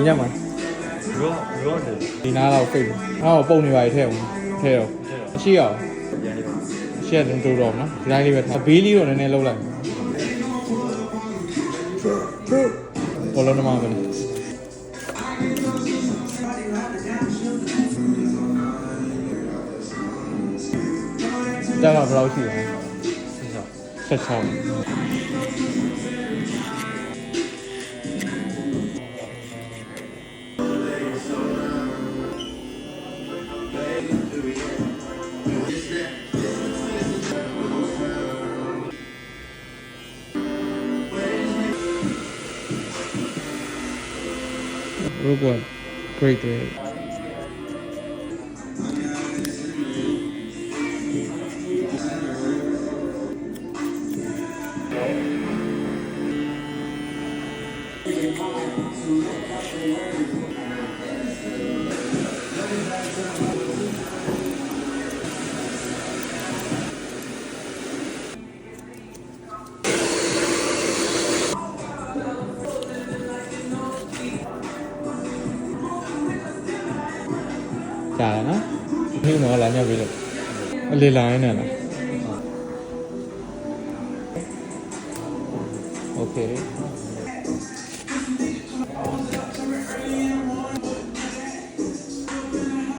ညက်မှာရောရောတယ်ဒီနားတော့ဖိတ်တယ်။အော်ပုံနေပါလေထဲအောင်ထဲတော့အရှိအောင်ပြန်လေးပါအရှိရတယ်တိုးတော့နော်ဒီတိုင်းလေးပဲထားဘေးလေးတော့နည်းနည်းလှုပ်လိုက်ဘောလုံးနမကလေးဒါကဘယ်လောက်ရှိလဲဆက်ဆောက်ဆက်ချောင်း 如果 great day ကြာ တယ်နော်ဒီတော့လာညက်ပြီးတော့အလေလိုင်းနဲ့လားโอเค